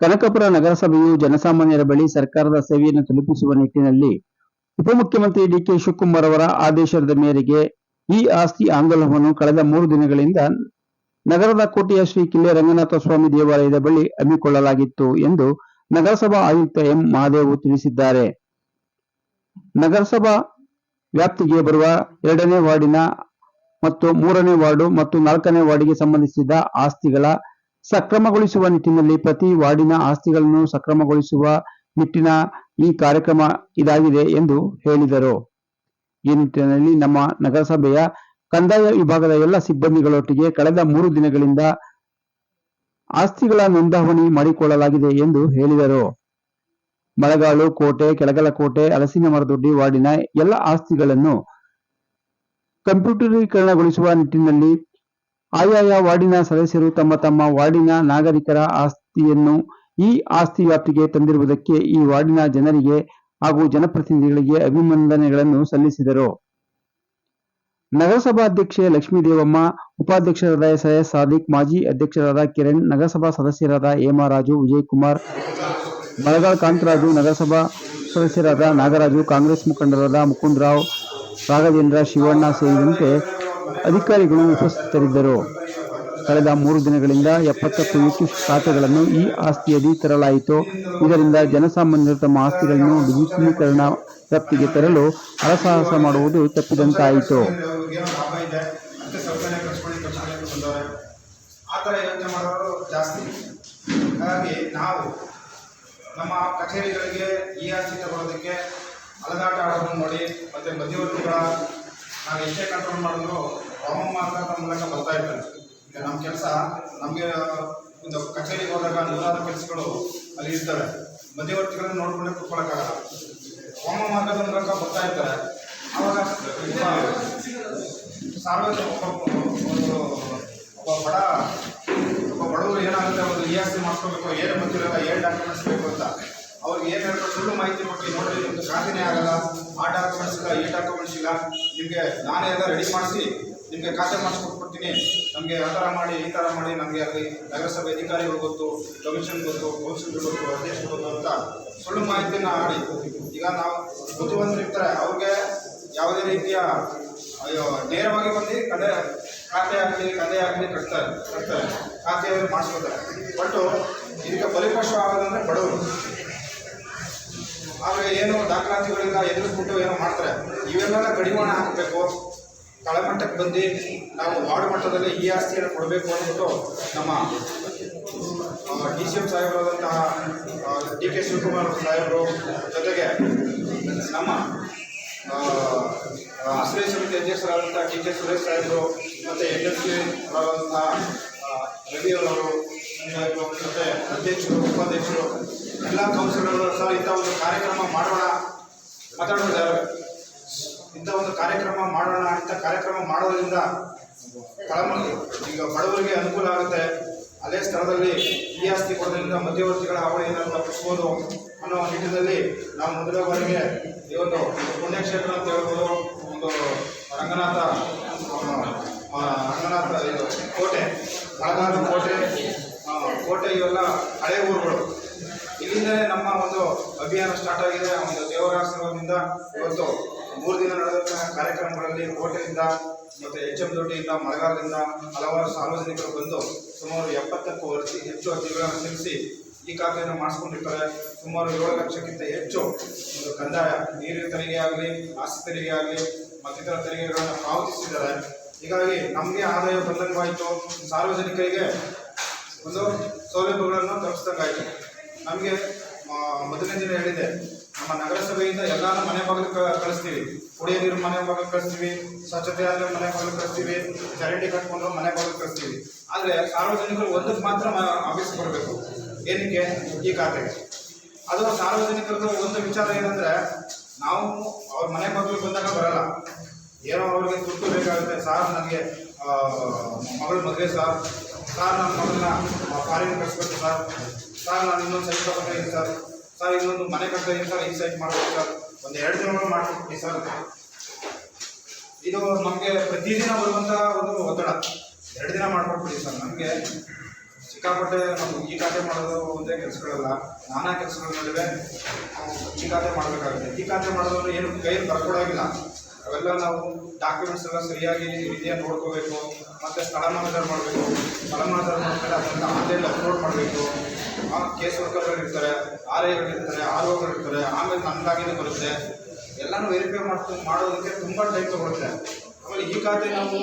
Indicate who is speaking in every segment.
Speaker 1: ಕನಕಪುರ ನಗರಸಭೆಯು ಜನಸಾಮಾನ್ಯರ ಬಳಿ ಸರ್ಕಾರದ ಸೇವೆಯನ್ನು ತಲುಪಿಸುವ ನಿಟ್ಟಿನಲ್ಲಿ ಉಪಮುಖ್ಯಮಂತ್ರಿ ಡಿಕೆ ಶಿವಕುಮಾರ್ ಅವರ ಆದೇಶದ ಮೇರೆಗೆ ಈ ಆಸ್ತಿ ಆಂದೋಲನವನ್ನು ಕಳೆದ ಮೂರು ದಿನಗಳಿಂದ ನಗರದ ಕೋಟೆಯ ಶ್ರೀ ಕಿಲ್ಲೆ ರಂಗನಾಥ ಸ್ವಾಮಿ ದೇವಾಲಯದ ಬಳಿ ಹಮ್ಮಿಕೊಳ್ಳಲಾಗಿತ್ತು ಎಂದು ನಗರಸಭಾ ಆಯುಕ್ತ ಎಂ ಮಹಾದೇವ್ ತಿಳಿಸಿದ್ದಾರೆ. ನಗರಸಭಾ ವ್ಯಾಪ್ತಿಗೆ ಬರುವ ಎರಡನೇ ವಾರ್ಡಿನ ಮತ್ತು ಮೂರನೇ ವಾರ್ಡು ಮತ್ತು ನಾಲ್ಕನೇ ವಾರ್ಡಿಗೆ ಸಂಬಂಧಿಸಿದ ಆಸ್ತಿಗಳ ಸಕ್ರಮಗೊಳಿಸುವ ನಿಟ್ಟಿನಲ್ಲಿ ಪ್ರತಿ ವಾರ್ಡಿನ ಆಸ್ತಿಗಳನ್ನು ಸಕ್ರಮಗೊಳಿಸುವ ನಿಟ್ಟಿನ ಈ ಕಾರ್ಯಕ್ರಮ ಇದಾಗಿದೆ ಎಂದು ಹೇಳಿದರು. ಈ ನಿಟ್ಟಿನಲ್ಲಿ ನಮ್ಮ ನಗರಸಭೆಯ ಕಂದಾಯ ವಿಭಾಗದ ಎಲ್ಲ ಸಿಬ್ಬಂದಿಗಳೊಟ್ಟಿಗೆ ಕಳೆದ ಮೂರು ದಿನಗಳಿಂದ ಆಸ್ತಿಗಳ ನೋಂದಾವಣಿ ಮಾಡಿಕೊಳ್ಳಲಾಗಿದೆ ಎಂದು ಹೇಳಿದರು. ಮಳಗಾಳು ಕೋಟೆ, ಕೆಳಗಲಕೋಟೆ, ಅಲಸಿನ ಮರದೊಡ್ಡಿ ವಾರ್ಡಿನ ಎಲ್ಲ ಆಸ್ತಿಗಳನ್ನು ಕಂಪ್ಯೂಟರೀಕರಣಗೊಳಿಸುವ ನಿಟ್ಟಿನಲ್ಲಿ ಆಯಾಯ ವಾರ್ಡಿನ ಸದಸ್ಯರು ತಮ್ಮ ತಮ್ಮ ವಾರ್ಡಿನ ನಾಗರಿಕರ ಆಸ್ತಿಯನ್ನು ಈ ಆಸ್ತಿ ವ್ಯಾಪ್ತಿಗೆ ತಂದಿರುವುದಕ್ಕೆ ಈ ವಾರ್ಡಿನ ಜನರಿಗೆ ಹಾಗೂ ಜನಪ್ರತಿನಿಧಿಗಳಿಗೆ ಅಭಿನಂದನೆಗಳನ್ನು ಸಲ್ಲಿಸಿದರು. ನಗರಸಭಾ ಅಧ್ಯಕ್ಷೆ ಲಕ್ಷ್ಮೀ ದೇವಮ್ಮ ಉಪಾಧ್ಯಕ್ಷರಾದ ಎಸ್ ಸಾದಿಕ್, ಮಾಜಿ ಅಧ್ಯಕ್ಷರಾದ ಕಿರಣ್, ನಗರಸಭಾ ಸದಸ್ಯರಾದ ಹೇಮರಾಜು, ವಿಜಯಕುಮಾರ್ ಬಳಗಾಳ್ ಕಾಂತರಾಜು, ನಗರಸಭಾ ಸದಸ್ಯರಾದ ನಾಗರಾಜು, ಕಾಂಗ್ರೆಸ್ ಮುಖಂಡರಾದ ಮುಕುಂದರಾವ್, ರಾಘವೇಂದ್ರ, ಶಿವಣ್ಣ ಸೇರಿದಂತೆ ಅಧಿಕಾರಿಗಳು ಉಪಸ್ಥಿತರಿದ್ದರು. ಕಳೆದ ಮೂರು ದಿನಗಳಿಂದ ಎಪ್ಪತ್ತಕ್ಕೂ ಹೆಚ್ಚು ಖಾತೆಗಳನ್ನು ಈ ಆಸ್ತಿಯಡಿ ತರಲಾಯಿತು. ಇದರಿಂದ ಜನಸಾಮಾನ್ಯರು ತಮ್ಮ ಆಸ್ತಿಗಳನ್ನು ಡಿಜಿಟಲೀಕರಣ ವ್ಯಾಪ್ತಿಗೆ ತರಲು ಹರಸಾಹಸ ಮಾಡುವುದು ತಪ್ಪಿದಂತಾಯಿತು.
Speaker 2: ನಮ್ಮ ಕಚೇರಿಗಳಿಗೆ ಈ ಆಸ್ತಿ ತಗೊಳ್ಳೋದಕ್ಕೆ ಅಲದಾಟ ಆಡೋದನ್ನು ನೋಡಿ, ಮತ್ತು ಮಧ್ಯವರ್ತಿಗಳ ನಾವು ಎಷ್ಟೇ ಕಂಟ್ರೋಲ್ ಮಾಡಿದ್ರು ರಾಮ ಮಾರ್ಗದ ಮೂಲಕ ಬರ್ತಾ ಇರ್ತಾರೆ. ಈಗ ನಮ್ಮ ಕೆಲಸ ನಮಗೆ ಒಂದು ಕಚೇರಿಗೆ ಹೋದಾಗ ನೂರಾರು ಕೆಲಸಗಳು ಅಲ್ಲಿ ಇರ್ತವೆ. ಮಧ್ಯವರ್ತಿಗಳನ್ನ ನೋಡ್ಕೊಂಡೇ ಕುತ್ಕೊಳ್ಳೋಕ್ಕಾಗಲ್ಲ ವಾಮ ಮಾರ್ಗದ ಮೂಲಕ ಬರ್ತಾ ಇರ್ತಾರೆ. ಆವಾಗ ಸಾರ್ವಜನಿಕ ಒಂದು ಒಬ್ಬ ಬಡ ಒಬ್ಬ ಬಡವರು ಏನಾಗುತ್ತೆ ಒಂದು ಇ ಆಸ್ತಿ ಮಾಡಿಸ್ಕೋಬೇಕು ಏನು ಗೊತ್ತಿರಲ್ಲ ಏನು ಡಾಕ್ಯುಮೆಂಟ್ಸ್ ಬೇಕು ಅಂತ. ಅವ್ರಿಗೆ ಏನು ಹೇಳ್ತಾರೆ ಸುಳ್ಳು ಮಾಹಿತಿ ಕೊಟ್ಟು ನೋಡಿದ್ರೆ ನಿಮ್ಗೆ ಖಾತೆನೇ ಆಗಲ್ಲ ಆ ಡಾಕ್ಯುಮೆಂಟ್ಸ್ ಇಲ್ಲ ಈ ಡಾಕ್ಯುಮೆಂಟ್ಸ್ ಇಲ್ಲ ನಿಮಗೆ ನಾನೇ ಎಲ್ಲ ರೆಡಿ ಮಾಡಿಸಿ, ನಿಮಗೆ ಖಾತೆ ಮಾಡಿಸ್ಕೊಟ್ಬಿಡ್ತೀನಿ. ನಮಗೆ ಆ ಥರ ಮಾಡಿ, ಈ ಥರ ಮಾಡಿ ನಮಗೆ ಅಲ್ಲಿ ನಗರಸಭೆ ಅಧಿಕಾರಿಗಳು ಗೊತ್ತು ಕಮಿಷನ್ ಗೊತ್ತು ಕೌನ್ಸಿಲ್ ಗೊತ್ತು, ಅಧ್ಯಕ್ಷರು ಗೊತ್ತು ಅಂತ ಸುಳ್ಳು ಮಾಹಿತಿನ ಆಡಿ. ಈಗ ನಾವು ಬುದ್ಧಿವಂತರು ಇರ್ತಾರೆ, ಅವ್ರಿಗೆ ಯಾವುದೇ ರೀತಿಯ, ಅಯ್ಯೋ, ನೇರವಾಗಿ ಬಂದು ಕಲೆ ಖಾತೆ ಆಗಲಿ ಕಲೆ ಆಗಲಿ ಕಟ್ತಾರೆ ಕಟ್ತಾರೆ, ಖಾತೆ ಮಾಡಿಸ್ಕೊತಾರೆ. ಬಟ್ಟು ಇದಕ್ಕೆ ಬಲಿಪಶು ಆಗೋದಂದ್ರೆ ಬಡವರು. ಆದರೆ ಏನು ದಾಖಲಾತಿಗಳಿಂದ ಎದುರಿಸ್ಬಿಟ್ಟು ಏನೋ ಮಾಡ್ತಾರೆ. ಇವೆಲ್ಲ ಕಡಿವಾಣ ಹಾಕಬೇಕು. ತಳಮಟ್ಟಕ್ಕೆ ಬಂದು ನಾವು ವಾರ್ಡ್ ಮಟ್ಟದಲ್ಲಿ ಈ ಆಸ್ತಿಯನ್ನು ಕೊಡಬೇಕು ಅಂದ್ಬಿಟ್ಟು ನಮ್ಮ ಡಿ ಸಿ ಎಂ ಸಾಹೇಬರಾದಂತಹ ಡಿ ಕೆ ಶಿವಕುಮಾರ್ ಸಾಹೇಬರು ಜೊತೆಗೆ ನಮ್ಮ ಆಶ್ರಯ ಸಮಿತಿ ಅಧ್ಯಕ್ಷರಾದಂಥ ಡಿ ಕೆ ಸುರೇಶ್ ಸಾಹೇಬರು ಮತ್ತು ಎನ್ ಎಸ್ ಸಿ ಆದಂತಹ ರವಿ ಅವರು ಸಾಹೇಬರು ಮತ್ತು ಅಧ್ಯಕ್ಷರು, ಉಪಾಧ್ಯಕ್ಷರು ಎಲ್ಲ ಕೌನ್ಸಿಲರ್ಗಳು ಸರ್ ಇಂಥ ಒಂದು ಕಾರ್ಯಕ್ರಮ ಮಾಡೋಣ ಮಾತಾಡೋದು ಇಂಥ ಒಂದು ಕಾರ್ಯಕ್ರಮ ಮಾಡೋಣ, ಇಂಥ ಕಾರ್ಯಕ್ರಮ ಮಾಡೋದ್ರಿಂದ ತಳಮಟ್ಟ ಈಗ ಬಡವರಿಗೆ ಅನುಕೂಲ ಆಗುತ್ತೆ. ಅದೇ ಸ್ಥಳದಲ್ಲಿ ಈ ಆಸ್ತಿ ಕೊಡೋದ್ರಿಂದ ಮಧ್ಯವರ್ತಿಗಳ ಹಾವಳಿಯನ್ನು ತಪ್ಪಿಸ್ಬೋದು ಅನ್ನೋ ನಿಟ್ಟಿನಲ್ಲಿ ನಾವು ಮೊದಲ ಬಾರಿಗೆ ಈ ಒಂದು ಪುಣ್ಯಕ್ಷೇತ್ರ ಅಂತ ಹೇಳ್ಬೋದು, ಒಂದು ರಂಗನಾಥ ರಂಗನಾಥ ಇದು ಕೋಟೆ ಹಳಗಾದ ಕೋಟೆ ಕೋಟೆ ಇವೆಲ್ಲ ಹಳೆ ಊರುಗಳು. ಇಲ್ಲಿಂದಲೇ ನಮ್ಮ ಒಂದು ಅಭಿಯಾನ ಸ್ಟಾರ್ಟ್ ಆಗಿದೆ. ಒಂದು ದೇವರ ಆಶ್ರಮದಿಂದ ಇವತ್ತು ಮೂರು ದಿನ ನಡೆದಂತಹ ಕಾರ್ಯಕ್ರಮಗಳಲ್ಲಿ ಕೋಟೆಯಿಂದ ಮತ್ತು ಎಚ್ ಎಂ ದೊಡ್ಡಿಯಿಂದ ಮಳೆಗಾಲದಿಂದ ಹಲವಾರು ಸಾರ್ವಜನಿಕರು ಬಂದು ಸುಮಾರು ಎಪ್ಪತ್ತಕ್ಕೂ ವರ್ಷ ಹೆಚ್ಚು ಅರ್ಜಿಗಳನ್ನು ಸಲ್ಲಿಸಿ ಈ ಖಾತೆಯನ್ನು ಮಾಡಿಸ್ಕೊಂಡಿರ್ತಾರೆ. ಸುಮಾರು ಏಳು ಲಕ್ಷಕ್ಕಿಂತ ಹೆಚ್ಚು ಒಂದು ಕಂದಾಯ ನೀರಿನ ತೆರಿಗೆ ಆಗಲಿ ಆಸ್ತಿ ತೆರಿಗೆ ಆಗಲಿ, ಮತ್ತಿತರ ತೆರಿಗೆಗಳನ್ನು ಪಾವತಿಸಿದ್ದಾರೆ. ಹೀಗಾಗಿ ನಮಗೆ ಆದಾಯ ಬಂದಂಗಾಯಿತು. ಸಾರ್ವಜನಿಕರಿಗೆ ಒಂದು ಸೌಲಭ್ಯಗಳನ್ನು ತಪ್ಪಿಸ್ದಂಗಾಯಿತು ನಮಗೆ ಮೊದಲನೇ ದಿನ ಹೇಳಿದೆ, ನಮ್ಮ ನಗರಸಭೆಯಿಂದ ಎಲ್ಲಾನು ಮನೆ ಭಾಗಕ್ಕೆ ಕಳಿಸ್ತೀವಿ. ಕುಡಿಯೋ ನೀರು ಮನೆ ಭಾಗಕ್ಕೆ ಕಳಿಸ್ತೀವಿ, ಸ್ವಚ್ಛತೆ ಆದರೆ ಮನೆ ಭಾಗಕ್ಕೆ ಕಳಿಸ್ತೀವಿ, ಚರಂಡಿ ಕಟ್ಕೊಂಡು ಮನೆ ಭಾಗಕ್ಕೆ ಕಳಿಸ್ತೀವಿ. ಆದರೆ ಸಾರ್ವಜನಿಕರು ಒಂದಕ್ಕೆ ಮಾತ್ರ ಆಫೀಸ್ ಬರಬೇಕು. ಏನಕ್ಕೆ? ಈ ಖಾತೆಗೆ ಅದು ಸಾರ್ವಜನಿಕರದ್ದು ಒಂದು ವಿಚಾರ ಏನಂದ್ರೆ, ನಾವು ಅವ್ರ ಮನೆ ಬಾಗಿಲು ಬಂದಾಗ ಬರಲ್ಲ. ಏನೋ ಅವ್ರಿಗೆ ತುರ್ತು ಬೇಕಾಗುತ್ತೆ. ಸಾರ್ ನನಗೆ ಮಗಳ ಮದುವೆ ಸಾರ್. ಸಾರ್ ನನ್ನ ಮಗಳನ್ನ ಫಾರಿನ್ ಕಳಿಸ್ಬೇಕು ಸರ್. ಸರ್, ನಾನು ಇನ್ನೊಂದು ಸೈಟ್ ತಗೊಂಡಿದ್ದೀನಿ ಸರ್. ಸರ್, ಇನ್ನೊಂದು ಮನೆ ಕಟ್ತಾ ಸರ್ ಈ ಸೈಟ್ ಮಾಡ್ಬೇಕು ಸರ್. ಒಂದು ಎರಡು ದಿನಗಳು ಮಾಡ್ಕೊಡ್ತೀನಿ ಸರ್. ಇದು ನಮಗೆ ಪ್ರತಿದಿನ ಬರುವಂಥ ಒಂದು ಒತ್ತಡ. ಎರಡು ದಿನ ಮಾಡ್ಕೊಟ್ಬಿಡಿ ಸರ್, ನಮಗೆ. ಸಿಕ್ಕಾಪಟ್ಟೆ ನಾವು ಈ ಖಾತೆ ಮಾಡೋದು ಒಂದೇ ಕೆಲಸಗಳಲ್ಲ. ನಾನಾ ಕೆಲಸಗಳ ನಡುವೆ ಈ ಖಾತೆ ಮಾಡಬೇಕಾಗುತ್ತೆ. ಈ ಖಾತೆ ಮಾಡೋದ್ರೆ ಏನು ಕೈಯಲ್ಲಿ ಬರ್ಕೊಡೋಗಿಲ್ಲ. ಅವೆಲ್ಲ ನಾವು ಡಾಕ್ಯುಮೆಂಟ್ಸ್ ಎಲ್ಲ ಸರಿಯಾಗಿ ರೀತಿಯ ನೋಡ್ಕೋಬೇಕು, ಮತ್ತು ಸ್ಥಳಮಾಂತರ ಮಾಡಬೇಕು. ಸ್ಥಳಮಾಂತರ ಮಾಡಿದ್ರೆ ಅದನ್ನು ಆನ್ಲೈನ್ ಅಪ್ಲೋಡ್ ಮಾಡಬೇಕು. ಕೇಸ್ ವರ್ಕರ್ಗಳು ಇರ್ತಾರೆ ಆರ್ ಐಗಳು ಇರ್ತಾರೆ ಆರ್ ಓಗಳು ಇರ್ತಾರೆ, ಆಮೇಲೆ ನನ್ನದಾಗಿನೇ ಬರುತ್ತೆ ಎಲ್ಲನೂ ವೆರಿಫೈ ಮಾಡ್ತು ಮಾಡೋದಕ್ಕೆ ತುಂಬ ಟೈಮ್ ತಗೊಳುತ್ತೆ. ಆಮೇಲೆ ಈ ಖಾತೆ ನಾವು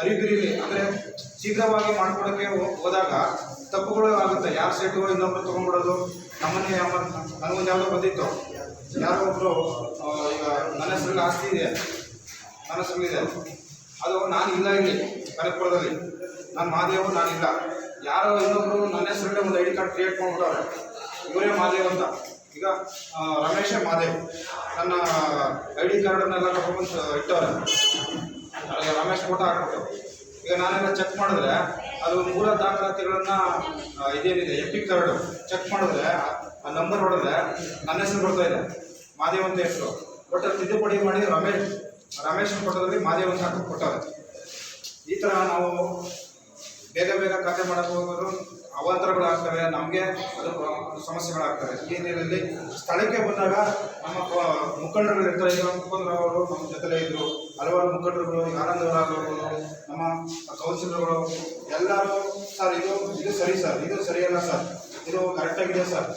Speaker 2: ಅರಿಬಿರಿಲಿ ಅಂದರೆ ಶೀಘ್ರವಾಗಿ ಮಾಡ್ಕೊಡೋಕ್ಕೆ ಹೋದಾಗ ತಪ್ಪುಗಳು ಆಗುತ್ತೆ. ಯಾರು ಸೈಟು ಇನ್ನೊಬ್ರು ತೊಗೊಂಡ್ಬಿಡೋದು ನಮ್ಮನ್ನೇ ಯಾವ ನನಗೊಂದು ಯಾವುದೋ ಬಂದಿತ್ತು. ಯಾರೋ ಒಬ್ಬರು ಈಗ ನನ್ನ ಹೆಸರಲ್ಲಿ ಆಸ್ತಿ ಇದೆ. ನನ್ನ ಹೆಸರಲ್ಲಿದೆ ಅದು ನಾನು ಇಲ್ಲ ಇಲ್ಲಿ ಕನಕಪುರದಲ್ಲಿ ನಾನು ಮಾದಿಯವರು ನಾನಿಲ್ಲ. ಯಾರೋ ಇನ್ನೊಬ್ರು ನನ್ನ ಹೆಸರಲ್ಲೇ ಒಂದು ಐ ಡಿ ಕಾರ್ಡ್ ಕ್ರಿಯೇಟ್ ಮಾಡ್ಬಿಟ್ಟವ್ರೆ. ಇವರೇ ಮಾದೇವ್ ಅಂತ. ಈಗ ರಮೇಶ ಮಹಾದೇವ್ ನನ್ನ ಐ ಡಿ ಕಾರ್ಡನ್ನೆಲ್ಲ ಕರ್ಕೊಂಡು ಇಟ್ಟವ್ರೆ. ನನಗೆ ರಮೇಶ್ ಫೋಟೋ ಹಾಕ್ಬಿಟ್ಟು. ಈಗ ನಾನೆಲ್ಲ ಚೆಕ್ ಮಾಡಿದ್ರೆ ಅದು ಮೂಲ ದಾಖಲಾತಿಗಳನ್ನ ಇದೇನಿದೆ ಇದೇನಿದೆ ಪಿ ಕಾರ್ಡು ಚೆಕ್ ಮಾಡಿದ್ರೆ, ಆ ನಂಬರ್ ಹೊಡೆದ್ರೆ ನನ್ನ ಹೆಸರು ಬರ್ತಾ ಇದೆ. ಮಾದೇವ್ ಅಂತ ಹೆಸರು. ಬಟ್ ಅದು ತಿದ್ದುಪಡಿ ಮಾಡಿ ರಮೇಶ್ ರಮೇಶ್ ಫೋಟೋದಲ್ಲಿ ಮಾದೇವ್ ಅಂತ ಹಾಕಿ ಕೊಟ್ಟಾರೆ ಈ ಥರ ನಾವು ಬೇಗ ಬೇಗ ಖಾತೆ ಮಾಡಕ್ಕೆ ಹೋಗೋರು ಅವಾಂತರಗಳಾಗ್ತವೆ. ನಮಗೆ ಅದು ಸಮಸ್ಯೆಗಳಾಗ್ತವೆ. ಈ ನಿಟ್ಟಿನಲ್ಲಿ ಸ್ಥಳಕ್ಕೆ ಬಂದಾಗ ನಮ್ಮ ಮುಖಂಡರು ಮುಖಂಡರುಗಳು ಇರ್ತಾರೆ. ಈಗ ಮುಖಂಡರವರು ನಮ್ಮ ಜೊತೆಲೇ ಇದ್ರು. ಹಲವಾರು ಮುಖಂಡರುಗಳು ಆನಂದವರಾಗಬಹುದು ನಮ್ಮ ಕೌನ್ಸಿಲರ್ಗಳು ಎಲ್ಲರೂ, ಸರ್, ಇದು ಇದು ಸರಿ, ಸರ್. ಇದು ಸರಿಯಲ್ಲ, ಸರ್. ಇದು ಕರೆಕ್ಟಾಗಿದೆ, ಸರ್.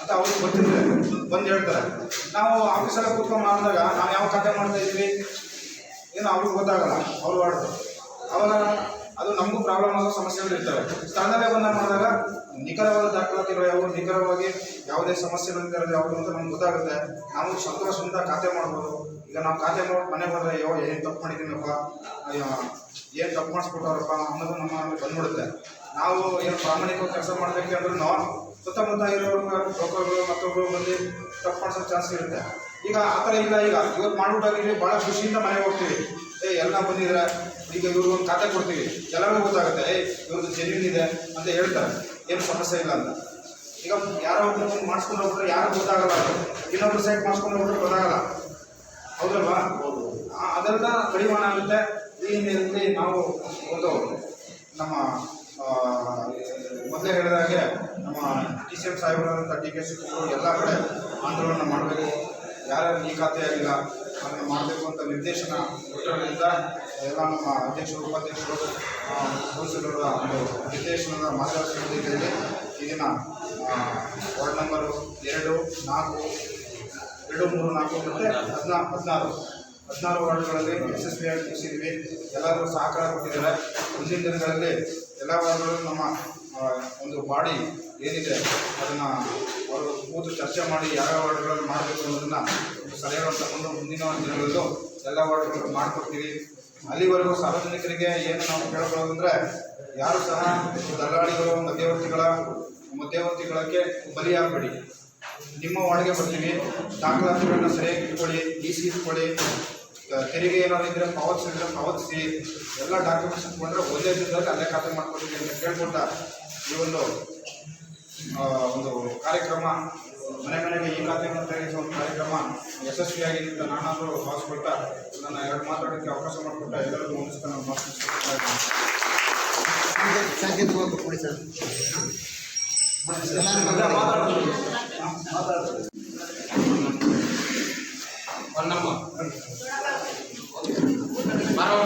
Speaker 2: ಅಂತ ಅವ್ರಿಗೆ ಗೊತ್ತಿದ್ರೆ ಬಂದು ಹೇಳ್ತಾರೆ. ನಾವು ಆಫೀಸಲ್ಲಿ ಕೂತ್ಕೊಂಡು ಮಾಡಿದಾಗ ನಾವು ಯಾವ ಖಾತೆ ಮಾಡ್ತಾ ಇದ್ವಿ ಏನು ಅವ್ರಿಗೆ ಗೊತ್ತಾಗಲ್ಲ. ಅವ್ರು ಮಾಡಿದ್ರು ಅವಾಗ ಅದು ನಮಗೂ ಪ್ರಾಬ್ಲಮ್ ಆಗೋ ಸಮಸ್ಯೆಗಳು ಇರ್ತವೆ. ಬಂದ ಮಾಡಿದಾಗ ನಿಖರವಾದ ದಾಖಲಾತಿಗಳು ಯಾವುವು? ನಿಖರವಾಗಿ ಯಾವುದೇ ಸಮಸ್ಯೆಗಳಿರೋದು ಯಾವುದು ಅಂತ ನಮ್ಗೆ ಗೊತ್ತಾಗುತ್ತೆ. ನಾವು ಸಂತೋಷದಿಂದ ಖಾತೆ ಮಾಡ್ಬೋದು. ಈಗ ನಾವು ಖಾತೆ ಮಾಡಿ ಮನೆ ಬಂದರೆ ಯಾವ ಏನು ತಪ್ಪು ಮಾಡಿದ್ದೀನಪ್ಪ? ಏನು ತಪ್ಪು ಮಾಡಿಸ್ಬಿಟ್ಟವ್ರಪ್ಪ? ಅನ್ನೋದು ನಮ್ಮ ಬಂದ್ಬಿಡುತ್ತೆ. ನಾವು ಏನು ಪ್ರಾಮಾಣಿಕವಾಗಿ ಕೆಲಸ ಮಾಡಬೇಕಂದ್ರೂ ಸುತ್ತಮುತ್ತ ಇರೋರು ಲೋಕಗಳು ಮತ್ತೊಬ್ಬರು ಬಂದು ತಪ್ಪು ಮಾಡಿಸೋ ಚಾನ್ಸ್ ಇರುತ್ತೆ. ಈಗ ಆ ಥರ ಇಲ್ಲ. ಈಗ ಇವತ್ತು ಮಾಡ್ಬಿಟ್ಟಾಗಿ ಭಾಳ ಖುಷಿಯಿಂದ ಮನೆಗೆ ಹೋಗ್ತೀವಿ. ಏ, ಎಲ್ಲ ಬಂದಿದ್ರೆ ಈಗ ಇವ್ರಿಗೊಂದು ಖಾತೆ ಕೊಡ್ತೀವಿ. ಎಲ್ಲರಿಗೂ ಗೊತ್ತಾಗುತ್ತೆ, ಏಯ್, ಇವ್ರದ್ದು ಜಮೀನು ಇದೆ ಅಂತ ಹೇಳ್ತಾರೆ. ಏನು ಸಮಸ್ಯೆ ಇಲ್ಲ ಅಂತ. ಈಗ ಯಾರೋ ಒಬ್ಬರು ಮಾಡಿಸ್ಕೊಂಡು ಹೋಗ್ಬಿಟ್ರೆ ಯಾರು ಗೊತ್ತಾಗಲ್ಲ ಇನ್ನೊಬ್ರು ಸೈಟ್ ಮಾಡಿಸ್ಕೊಂಡು ಹೋಗ್ಬಿಟ್ರೆ ಗೊತ್ತಾಗಲ್ಲ. ಹೌದಲ್ವಾ? ಅದೆಲ್ಲ ಕಡಿವಾಣ ಆಗುತ್ತೆ. ಈ ನಾವು ಒಂದು ನಮ್ಮ ಮೊದಲೇ ಹೇಳಿದ ಹಾಗೆ ನಮ್ಮ ಟಿ ಸಿ ಎಂ ಸಾಹೇಬ್ರಂಥ ಡಿ ಕೆ ಶಿವಕುಮಾರ್ ಎಲ್ಲ ಕಡೆ ಆಂದೋಲನ ಮಾಡಬೇಕು. ಯಾರ್ಯಾರು ಈ ಖಾತೆ ಆಗಿಲ್ಲ ಮಾಡಬೇಕು ಅಂತ ನಿರ್ದೇಶನ ಕೊಟ್ಟಿರೋದ್ರಿಂದ ಎಲ್ಲ ನಮ್ಮ ಅಧ್ಯಕ್ಷರು, ಉಪಾಧ್ಯಕ್ಷರು ಒಂದು ನಿರ್ದೇಶನದ ಮಾರ್ಗದರ್ಶನದಲ್ಲಿ ಈಗಿನ ವಾರ್ಡ್ ನಂಬರು ಎರಡು, ನಾಲ್ಕು, ಎರಡು, ಮೂರು, ನಾಲ್ಕು ಮತ್ತು ಹದಿನಾ, ಹದಿನಾರು ಹದಿನಾರು ವಾರ್ಡ್ಗಳಲ್ಲಿ ಯಶಸ್ವಿಯಾಗಿ ಮುಗಿಸಿದ್ವಿ ಎಲ್ಲರೂ ಸಹಕಾರ ಕೊಟ್ಟಿದ್ದಾರೆ. ಮುಂದಿನ ದಿನಗಳಲ್ಲಿ ಎಲ್ಲ ವಾರ್ಡ್ಗಳಲ್ಲೂ ನಮ್ಮ ಒಂದು ಬಾಡಿ ಏನಿದೆ ಅದನ್ನು ಅವರು ಕೂತು ಚರ್ಚೆ ಮಾಡಿ ಯಾವ ವಾರ್ಡ್ಗಳಲ್ಲಿ ಮಾಡಬೇಕು ಅನ್ನೋದನ್ನು ಸಲಹೆಗಳನ್ನು ತಗೊಂಡು ಮುಂದಿನ ದಿನಗಳಲ್ಲೂ ಎಲ್ಲ ವಾರ್ಡ್ಗಳು ಮಾಡಿಕೊಡ್ತೀವಿ. ಅಲ್ಲಿವರೆಗೂ ಸಾರ್ವಜನಿಕರಿಗೆ ಏನು ನಾವು ಕೇಳ್ಕೊಳ್ಳೋದಂದ್ರೆ ಯಾರು ಸಹ ದಲ್ಲಾಳಿಗಳು, ಮಧ್ಯವರ್ತಿಗಳ, ಮಧ್ಯವರ್ತಿಗಳಕ್ಕೆ ಬಲಿಯಾಗಬೇಡಿ. ನಿಮ್ಮ ವಾರ್ಡ್ಗೆ ಬರ್ತೀವಿ. ದಾಖಲಾತಿಗಳನ್ನ ಸರಿಯಾಗಿ ಇಟ್ಕೊಳ್ಳಿ ಸಿ ಇಟ್ಕೊಳ್ಳಿ ತೆರಿಗೆ ಏನಾದ್ರು ಇದ್ರೆ ಪಾವತಿಸಿದ್ರೆ ಪಾವತಿಸಿ, ಎಲ್ಲ ಡಾಕ್ಯುಮೆಂಟ್ಸ್ ಇಟ್ಕೊಂಡ್ರೆ ಒಂದೇ ದಿನದಲ್ಲಿ ಅಲ್ಲೇ ಖಾತೆ ಮಾಡ್ಕೊಡ್ತೀವಿ ಅಂತ ಕೇಳ್ಕೊಳ್ತಾ ಈ ಒಂದು ಒಂದು ಕಾರ್ಯಕ್ರಮ ಮನೆ ಮನೆಗೆ ಈ ಖಾತೆಯನ್ನು ತಯಾರಿಸುವ ಒಂದು ಕಾರ್ಯಕ್ರಮ ಯಶಸ್ವಿಯಾಗಿ ಅಂತ ನಾನಾದರೂ ಭಾವಿಸ್ಕೊಳ್ತಾ ನನ್ನ ಎರಡು ಮಾತಾಡೋಕ್ಕೆ ಅವಕಾಶ ಮಾಡಿಕೊಟ್ಟ ಎಲ್ಲರಿಗೂ ಮುಗಿಸ್ತಾ ನಾನು
Speaker 3: ಸರ್
Speaker 2: ಹೊನ್ನಮ್ಮ ಬರೋ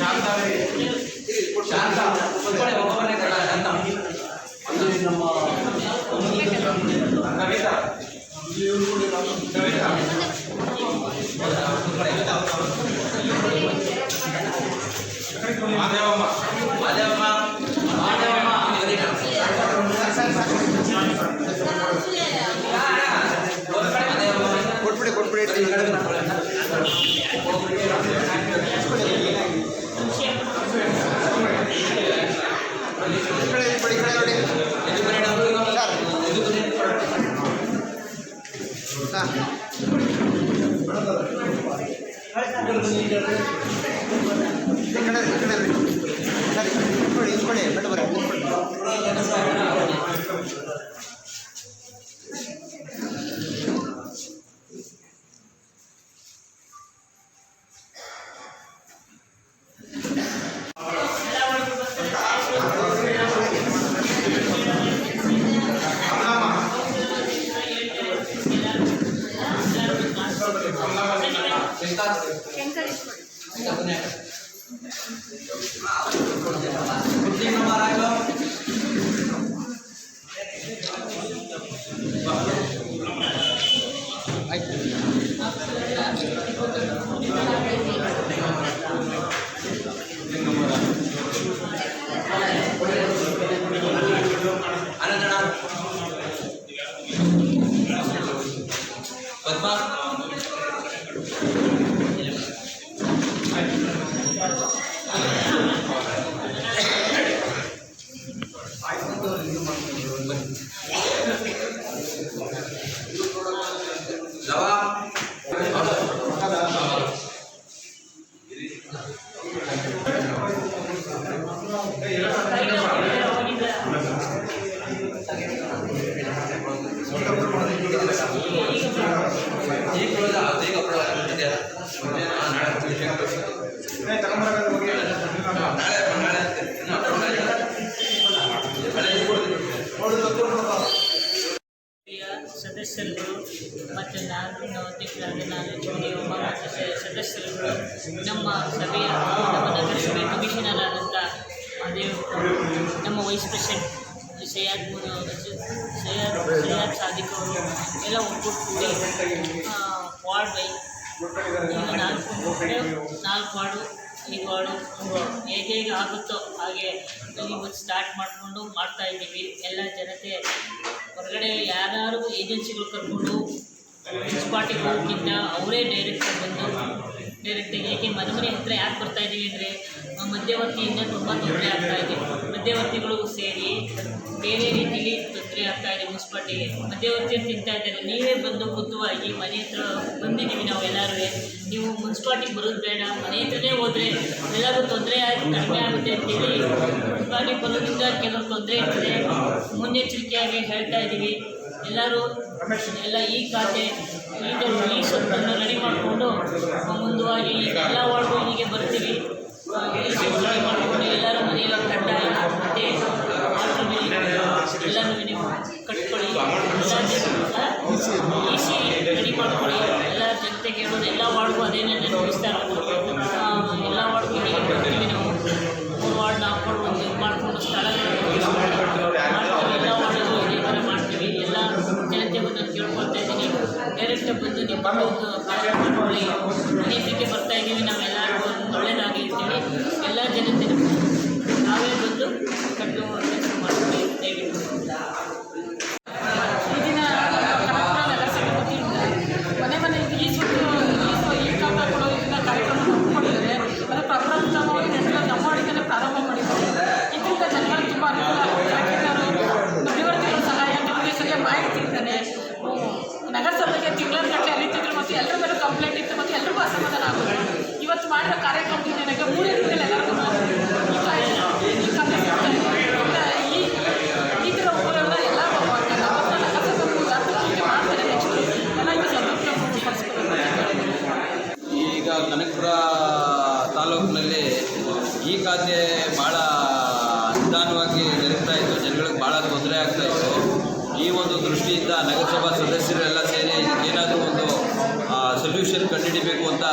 Speaker 2: ಶಾಂತ ಶಾಂತ
Speaker 4: Thank you. ನಮ್ಮ ಸಭೆಯ ನಮ್ಮ ನಗರಸಭೆ ಕಮಿಷನರ್ ಆದಂಥ ಮಹದೇವ್ ನಮ್ಮ ವೈಸ್ ಪ್ರೆಸಿಡೆಂಟ್ ಸೈಯದ್ ಸೈಯಾದ್ ಸೈಯದ್ ಸಾದಿಕ್ ಅವರು, ಎಲ್ಲ ಒಗ್ಗೂಡಿ ವಾರ್ಡ್ ಬೈ ನಾಲ್ಕು ನಾಲ್ಕು ವಾರ್ಡು, ಐದು ವಾರ್ಡು ಹೇಗೆ ಹೇಗೆ ಆಗುತ್ತೋ ಹಾಗೆ ಇವತ್ತು ಸ್ಟಾರ್ಟ್ ಮಾಡಿಕೊಂಡು ಮಾಡ್ತಾ ಇದ್ದೀವಿ. ಎಲ್ಲ ಜನತೆ ಹೊರಗಡೆ ಯಾರು ಏಜೆನ್ಸಿಗಳು ಕರ್ಕೊಂಡು ಮುನ್ಸಿಪಾಲ್ಟಿಗೆ ಹೋಗೋಕ್ಕಿಂತ ಅವರೇ ಡೈರೆಕ್ಟರ್ ಬಂದು ಡೈರೆಕ್ಟಾಗಿ ಏಕೆ ಮನೆ ಹತ್ರ ಯಾಕೆ ಬರ್ತಾ ಇದ್ದೀವಿ ಅಂದರೆ ಮಧ್ಯವರ್ತಿಯಿಂದ ತುಂಬ ತೊಂದರೆ ಆಗ್ತಾ ಇದೆ. ಮಧ್ಯವರ್ತಿಗಳು ಸೇರಿ ಬೇರೆ ರೀತಿಯಲ್ಲಿ ತೊಂದರೆ ಆಗ್ತಾ ಇದೆ ಮುನ್ಸಿಪಾಲ್ಟಿಗೆ. ಮಧ್ಯವರ್ತಿಯನ್ನು ತಿಂತಾ ಇದ್ದಾರೆ. ನೀವೇ ಬಂದು ಖುದ್ದುವಾಗಿ ಮನೆ ಹತ್ರ ಬಂದಿದ್ದೀವಿ ನಾವು ಎಲ್ಲರೂ ನೀವು ಮುನ್ಸಿಪಾಲ್ಟಿಗೆ ಬರೋದು ಬೇಡ. ಮನೆ ಹತ್ರನೇ ಹೋದರೆ ಎಲ್ಲರೂ ತೊಂದರೆ ಆಗಿ ಕಡಿಮೆ ಆಗುತ್ತೆ ಅಂತೇಳಿ ಮುನ್ಸಿಪಾಲ್ಟಿಗೆ ಬರೋದ್ರಿಂದ ಕೆಲವು ತೊಂದರೆ ಇರ್ತದೆ. ಮುನ್ನೆಚ್ಚರಿಕೆಯಾಗಿ ಹೇಳ್ತಾ ಇದ್ದೀವಿ ಎಲ್ಲರೂ ಎಲ್ಲ ಈ ಖಾತೆ ಈ ಸೊತ್ತನ್ನು ರೆಡಿ ಮಾಡಿಕೊಂಡು ಮುಂದುವಾಗಿ ಎಲ್ಲ ವಾರ್ಡ್ಗೂ ಹೀಗೆ ಬರ್ತೀವಿ ಆ, ಈ ಸೊತ್ತು ರೆಡಿ ಮಾಡಿಕೊಂಡು ಎಲ್ಲರ ಮನೆಯಲ್ಲಿ ಕಡ್ಡಾಯ ಮತ್ತು ಎಲ್ಲನೂ ನೀವು ಕಟ್ಕೊಳ್ಳಿ ಈ ಸಿ ರೆಡಿ ಮಾಡ್ಕೊಳ್ಳಿ ಎಲ್ಲ ಜನತೆಗೆ ಹೇಳೋದು ಎಲ್ಲ ವಾರ್ಡ್ಗೂ ಅದೇನೇ ನೆನಪಿಸ್ತಾ ಇರೋದು ಆ, ಎಲ್ಲ ವಾರ್ಡ್ಗೂ ಹೀಗೆ ಬರ್ತೀವಿ ನಾವು ಮೂರು ವಾರ್ಡ್ ನಾಲ್ಕು ವಾರ್ಡ್ ಒಂದು ಇದು ಮಾಡಿಕೊಂಡು ಸ್ಥಳಗಳನ್ನು ಮಾಡ್ತೀವಿ ಎಲ್ಲ ವಾರ್ಡ್ಗೂ ಇದೇ ಥರ ಮಾಡ್ತೀವಿ ಎಲ್ಲ ಜನತೆ ಬಂದು ಕೇಳ್ಕೊಳ್ತಾ ಇದ್ದೀನಿ ಡೈರೆಕ್ಟಾಗಿ ಬಂದು ನೀವು ಬಂದು ಮನೆಯಕ್ಕೆ ಬರ್ತಾ ಇದ್ದೀವಿ, ನಾವೆಲ್ಲರೂ ಒಳ್ಳೆಯದಾಗಿ ಇರ್ತೀವಿ. ಎಲ್ಲ ಜನತೆ ನಾವೇ ಬಂದು ಕಟ್ಟುವ ಕೆಲಸ ಮಾಡ್ತೀವಿ ದಯವಿಟ್ಟು
Speaker 5: ಈ ದಿನ ಕನಕಪುರ ನಗರಸಭೆ ವತಿಯಿಂದ ಮನೆ ಮನೆಗೆ ಈ ಸುತ್ತು ಈ ಸು- ಈ ಕಾಟ ಕೊಡೋ ಇದನ್ನ ಕಾರ್ಯಕ್ರಮ ಹಮ್ಮಿಕೊಂಡಿದ್ದಾರೆ ಅದು ಪ್ರಪ್ರಥಮವಾಗಿ ಜನರ ನಮ್ಮ ಅಡಿಗೆನೆ ಪ್ರಾರಂಭ ಮಾಡಿದ್ದಾರೆ ಇದರಿಂದ ಜನಗಳಿಗೆ ತುಂಬ ಅನುಕೂಲ ಆಗುತ್ತೆ ಯಾಕೆಂದರೆ ಅವರು ಮಧ್ಯವರ್ತಿಗಳ ಸಹಾಯ ನಿಮಗೆ ಸರಿಯಾಗಿ ಮಾಹಿತಿ ಇರ್ತಾನೆ ತಿಂಗಳಗಟ್ಟಲೆ ಅರಿತಿದ್ರು ಮತ್ತು ಎಲ್ಲರ ಮೇಲೂ ಕಂಪ್ಲೇಂಟ್ ಇತ್ತು ಮತ್ತು ಎಲ್ರಿಗೂ ಅಸಮಾಧಾನ ಆಗುತ್ತೆ ಇವತ್ತು ಮಾಡಿರೋ ಕಾರ್ಯಕ್ರಮದಿಂದ ನನಗೆ ಮೂರೇ ದಿನದಲ್ಲಿ ಎಲ್ಲರಿಗೂ ಈ ಥರ
Speaker 6: ಈಗ ಕನಕಪುರ ತಾಲೂಕಿನಲ್ಲಿ ಈ ಖಾತೆ ಭಾಳ ನಿಧಾನವಾಗಿ ಜರುಗ್ತಾ ಇತ್ತು. ಜನಗಳಿಗೆ ಭಾಳ ತೊಂದರೆ ಆಗ್ತಾ ಇತ್ತು. ಈ ಒಂದು ದೃಷ್ಟಿಯಿಂದ ನಗರಸಭಾ ಸದಸ್ಯರೆಲ್ಲ ಸೊಲ್ಯೂಷನ್ ಕಂಡುಹಿಡಿಬೇಕು ಅಂತ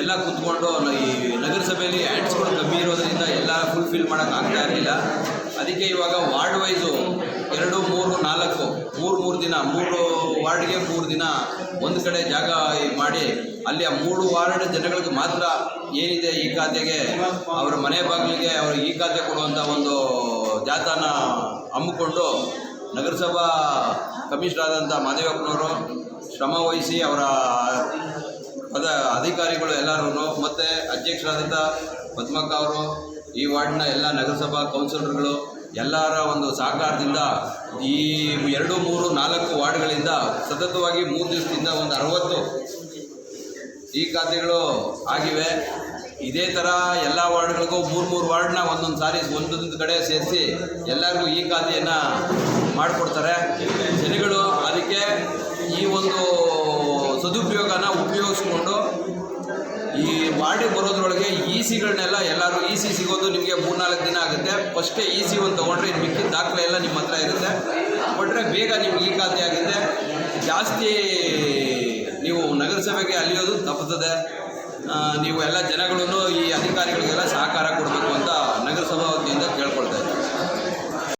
Speaker 6: ಎಲ್ಲ ಕೂತ್ಕೊಂಡು ಈ ನಗರಸಭೆಯಲ್ಲಿ ಆ್ಯಡ್ಸ್ಗಳು ಕಮ್ಮಿ ಇರೋದರಿಂದ ಎಲ್ಲ ಫುಲ್ಫಿಲ್ ಮಾಡೋಕ್ಕಾಗ್ತಾ ಇರಲಿಲ್ಲ. ಅದಕ್ಕೆ ಇವಾಗ ವಾರ್ಡ್ ವೈಸು ಎರಡು, ಮೂರು, ನಾಲ್ಕು, ಮೂರು ಮೂರು ದಿನ, ಮೂರು ವಾರ್ಡ್ಗೆ ಮೂರು ದಿನ ಒಂದು ಕಡೆ ಜಾಗ ಮಾಡಿ ಅಲ್ಲಿ ಆ ಮೂರು ವಾರ್ಡ್ ಜನಗಳಿಗೆ ಮಾತ್ರ ಏನಿದೆ ಈ ಖಾತೆಗೆ ಅವರ ಮನೆ ಬಾಗಿಲಿಗೆ ಅವ್ರಿಗೆ ಈ ಖಾತೆ ಕೊಡುವಂಥ ಒಂದು ಜಾಥಾನ ಹಮ್ಮಿಕೊಂಡು ನಗರಸಭಾ ಕಮಿಷನರ್ ಆದಂಥ ಮಾದೇವಪ್ಪನವರು ಶ್ರಮ ವಹಿಸಿ ಅವರ ಪದ ಅಧಿಕಾರಿಗಳು ಎಲ್ಲರೂ ಮತ್ತು ಅಧ್ಯಕ್ಷರಾದಂಥ ಪದ್ಮಕ್ಕ ಅವರು, ಈ ವಾರ್ಡ್ನ ಎಲ್ಲ ನಗರಸಭಾ ಕೌನ್ಸಿಲರ್ಗಳು ಎಲ್ಲರ ಒಂದು ಸಹಕಾರದಿಂದ ಈ ಎರಡು, ಮೂರು, ನಾಲ್ಕು ವಾರ್ಡ್ಗಳಿಂದ ಸತತವಾಗಿ ಮೂರು ದಿವಸದಿಂದ ಒಂದು ಅರವತ್ತು ಈ ಖಾತೆಗಳು ಆಗಿವೆ. ಇದೇ ಥರ ಎಲ್ಲ ವಾರ್ಡ್ಗಳಿಗೂ ಮೂರು ಮೂರು ವಾರ್ಡ್ನ ಒಂದೊಂದು ಸಾರಿ ಒಂದೊಂದು ಕಡೆ ಸೇರಿಸಿ ಎಲ್ಲರಿಗೂ ಈ ಖಾತೆಯನ್ನು ಮಾಡಿಕೊಡ್ತಾರೆ. ಜನಗಳು ಅದಕ್ಕೆ ಈ ಒಂದು ಸದುಪಯೋಗನ ಉಪಯೋಗಿಸ್ಕೊಂಡು ಈ ವಾರ್ಡಿಗೆ ಬರೋದ್ರೊಳಗೆ ಇ ಸಿಗಳನ್ನೆಲ್ಲ ಎಲ್ಲರೂ ಇ ಸಿ ಸಿಗೋದು ನಿಮಗೆ ಮೂರ್ನಾಲ್ಕು ದಿನ ಆಗುತ್ತೆ. ಫಸ್ಟೇ ಇ ಸಿ ಒಂದು ತೊಗೊಂಡ್ರೆ ಇದು ಮಿಕ್ಕಿದ ದಾಖಲೆ ಎಲ್ಲ ನಿಮ್ಮ ಹತ್ರ ಇರುತ್ತೆ. ಕೊಟ್ಟರೆ ಬೇಗ ನಿಮ್ಗೆ ಈ ಖಾತೆ ಆಗುತ್ತೆ ಜಾಸ್ತಿ ನೀವು ನಗರಸಭೆಗೆ ಅಲಿಯೋದು ತಪ್ಪುತ್ತದೆ. ನೀವು ಎಲ್ಲ ಜನಗಳನ್ನು ಈ ಅಧಿಕಾರಿಗಳಿಗೆಲ್ಲ ಸಹಕಾರ ಕೊಡಬೇಕು ಅಂತ ನಗರಸಭಾ ವತಿಯಿಂದ